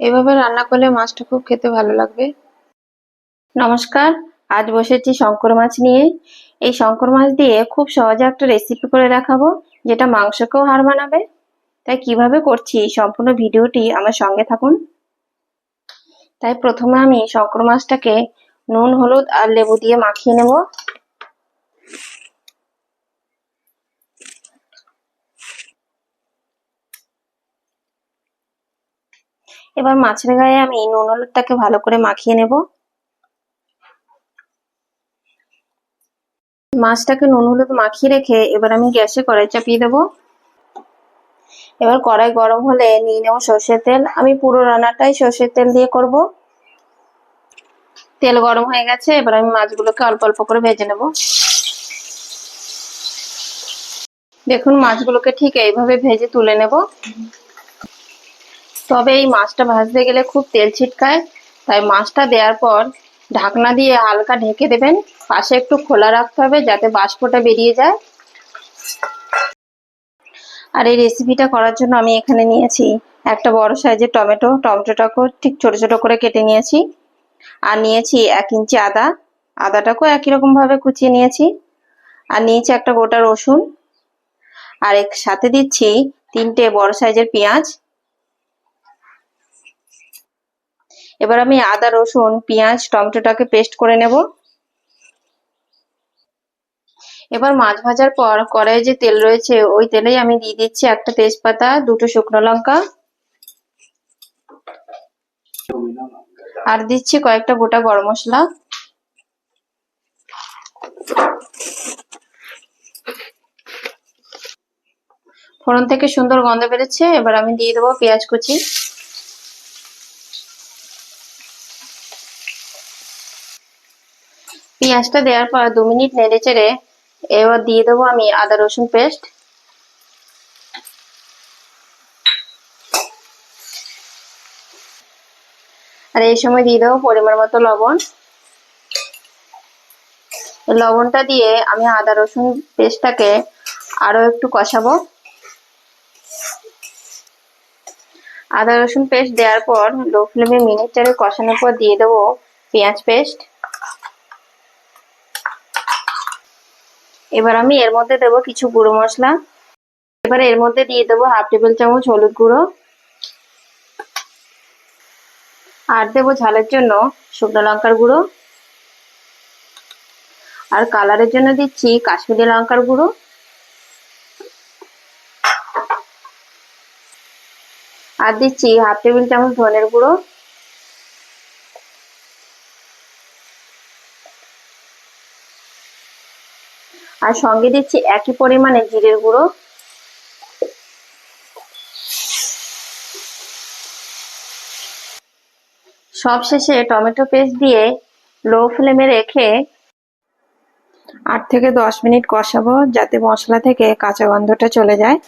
এভাবে রান্না করলে মাছটা খুব খেতে ভালো লাগবে। নমস্কার, আজ বসেছি শঙ্কর মাছ নিয়ে। এই শঙ্কর মাছ দিয়ে খুব সহজে একটা রেসিপি করে দেখাবো, যেটা মাংসকেও হার মানাবে। তাই কীভাবে করছি সম্পূর্ণ ভিডিওটি আমার সঙ্গে থাকুন। তাই প্রথমে আমি শঙ্কর মাছটাকে নুন, হলুদ আর লেবু দিয়ে মাখিয়ে নেব। এবার মাছের গায়ে আমি নুন হলুদটাকে ভালো করে মাখিয়ে নেব। মাছটাকে নুন হলুদ মাখিয়ে রেখে এবার আমি গ্যাসে কড়াই চাপিয়ে দেবো। এবার কড়াই গরম হলে নিয়ে নেব সর্ষের তেল। আমি পুরো রান্নাটাই সর্ষের তেল দিয়ে করব। তেল গরম হয়ে গেছে, এবার আমি মাছগুলোকে অল্প অল্প করে ভেজে নেব। দেখুন, মাছগুলোকে ঠিক এইভাবে ভেজে তুলে নেব। তবে এই মাছটা ভাজতে গেলে খুব তেল ছিটকায়। তাই মাছটা দেওয়ার পর ঢাকনা দিয়ে হালকা ঢেকে দেবেন। পাশে একটু খোলা রাখতে হবে যাতে বাষ্পটা বেরিয়ে যায়। আর এই রেসিপিটা করার জন্য আমি এখানে নিয়েছি একটা বড় সাইজের টমেটো। টমেটোটাকেও ঠিক ছোট ছোট করে কেটে নিয়েছি। আর নিয়েছি এক ইঞ্চি আদা। আদাটাকেও একই রকমভাবে কুচিয়ে নিয়েছি। আর নিয়েছি একটা গোটা রসুন। আর এক সাথে দিচ্ছি তিনটে বড় সাইজের পেঁয়াজ। এবার আমি আদা, রসুন, পেঁয়াজ, টমেটোটাকে পেস্ট করে নেব। এবার মাছ ভাজার পর কড়াইয়ে যে তেল রয়েছে, ওই তেলেই আমি দিয়ে দিচ্ছি একটা তেজপাতা, দুটো শুকনো লঙ্কা। আর দিচ্ছি কয়েকটা গোটা গরম মশলা। ফোড়ন থেকে সুন্দর গন্ধ বেরোচ্ছে, এবার আমি দিয়ে দেবো পেঁয়াজ কুচি। পেঁয়াজটা দেওয়ার পর দু মিনিট নেড়ে চেড়ে এবার দিয়ে দেবো আমি আদা রসুন পেস্ট। আর এই সময় দিয়ে দেবো পরিমাণ মতো লবণ। লবণটা দিয়ে আমি আদা রসুন পেস্টটাকে আরও একটু কষাবো। আদা রসুন পেস্ট দেওয়ার পর লো ফ্লেমে মিনিট চারে কষানোর পর দিয়ে দেবো পেঁয়াজ পেস্ট। এবার আমি এর মধ্যে দেবো কিছু গুঁড়ো মশলা। এবার এর মধ্যে দিয়ে দেবো হাফ টেবিল চামচ হলুদ গুঁড়ো। আর দেবো ঝালের জন্য শুকনো লঙ্কার গুঁড়ো। আর কালারের জন্য দিচ্ছি কাশ্মীরি লঙ্কার গুঁড়ো। আর দিচ্ছি হাফ টেবিল চামচ ধনের গুঁড়ো। আর সঙ্গে দিচ্ছি একই পরিমাণে জিরের গুঁড়ো। সব শেষে টমেটো পেস্ট দিয়ে লো ফ্লেমে রেখে আট থেকে দশ মিনিট কষাবো যাতে মশলা থেকে কাঁচা গন্ধটা চলে যায়।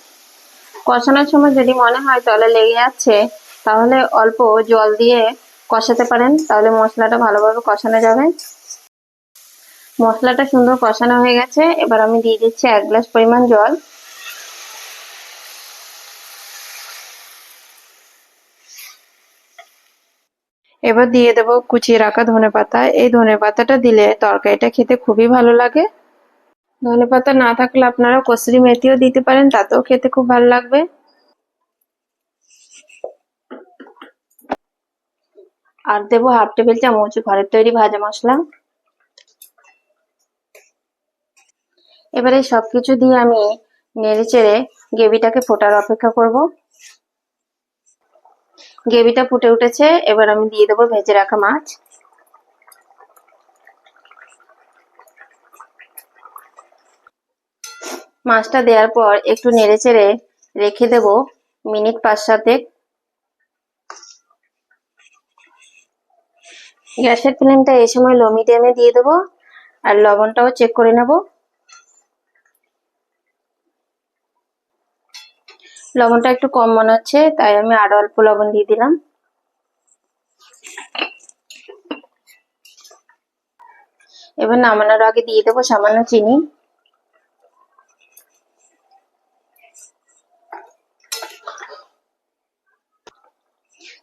কষানোর সময় যদি মনে হয় তলে লেগে যাচ্ছে, তাহলে অল্প জল দিয়ে কষাতে পারেন, তাহলে মশলাটা ভালোভাবে কষানো যাবে। মশলাটা সুন্দর কষানো হয়ে গেছে। এবার আমি দিয়ে দিচ্ছি এক গ্লাস পরিমাণ জল। এবার দিয়ে দেবো কুচিয়ে রাখা ধনে পাতা। এই ধনে পাতাটা দিলে তরকারিটা খেতে খুবই ভালো লাগে। ধনে পাতা না থাকলে আপনারা কসুরি মেথিও দিতে পারেন, তাতেও খেতে খুব ভালো লাগবে। আর দেবো হাফ টেবিল চামচ ঘরের তৈরি ভাজা মশলা। এবারে সবকিছু দিয়ে আমি নেড়ে চেড়ে গ্রেভিটাকে ফোটার অপেক্ষা করব। গ্রেভিটা ফুটে উঠেছে, এবার আমি দিয়ে দেবো ভেজে রাখা মাছ। মাছটা দেওয়ার পর একটু নেড়ে চেড়ে রেখে দেব মিনিট পাঁচ সাতেক। গ্যাসের ফ্লেমটা এই সময় লো মিডিয়ামে দিয়ে দেবো, আর লবণটাও চেক করে নেব। লবণটা একটু কম মনে হচ্ছে, তাই আমি আরও অল্প লবণ দিয়ে দিলাম। এবার নামানোর আগে দিয়ে দেবো সামান্য চিনি।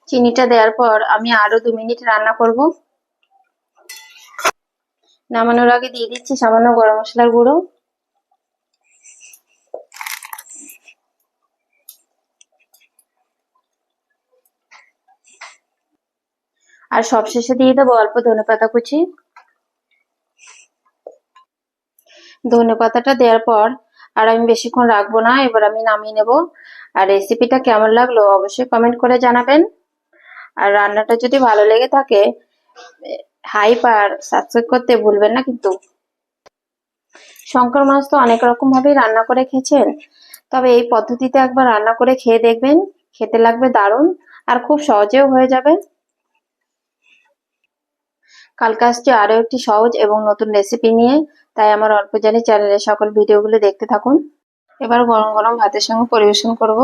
চিনিটা দেওয়ার পর আমি আরও দু মিনিট রান্না করব। নামানোর আগে দিয়ে দিচ্ছি সামান্য গরম মশলার গুঁড়ো। আর সবশেষে দিয়ে দেবো অল্প ধনে পাতা কুচি। ধনে পাতাটা দেওয়ার পর আর আমি বেশিক্ষণ রাখব না, এবার আমি নামিয়ে নেব। আর রেসিপিটা কেমন লাগল অবশ্যই কমেন্ট করে জানাবেন। আর রান্নাটা যদি ভালো লেগে থাকে হাইপ আর সাবস্ক্রাইব করতে ভুলবেন না কিন্তু। শঙ্কর মাছ তো অনেক রকম ভাবেই রান্না করে খেয়েছেন। তবে এই পদ্ধতিতে একবার রান্না করে খেয়ে দেখবেন, খেতে লাগবে দারুণ আর খুব সহজেও হয়ে যাবে। কালকে আসছি আরও একটি সহজ এবং নতুন রেসিপি নিয়ে। তাই আমার অল্প জানি চ্যানেলের সকল ভিডিওগুলো দেখতে থাকুন। এবার গরম গরম ভাতের সঙ্গে পরিবেশন করব।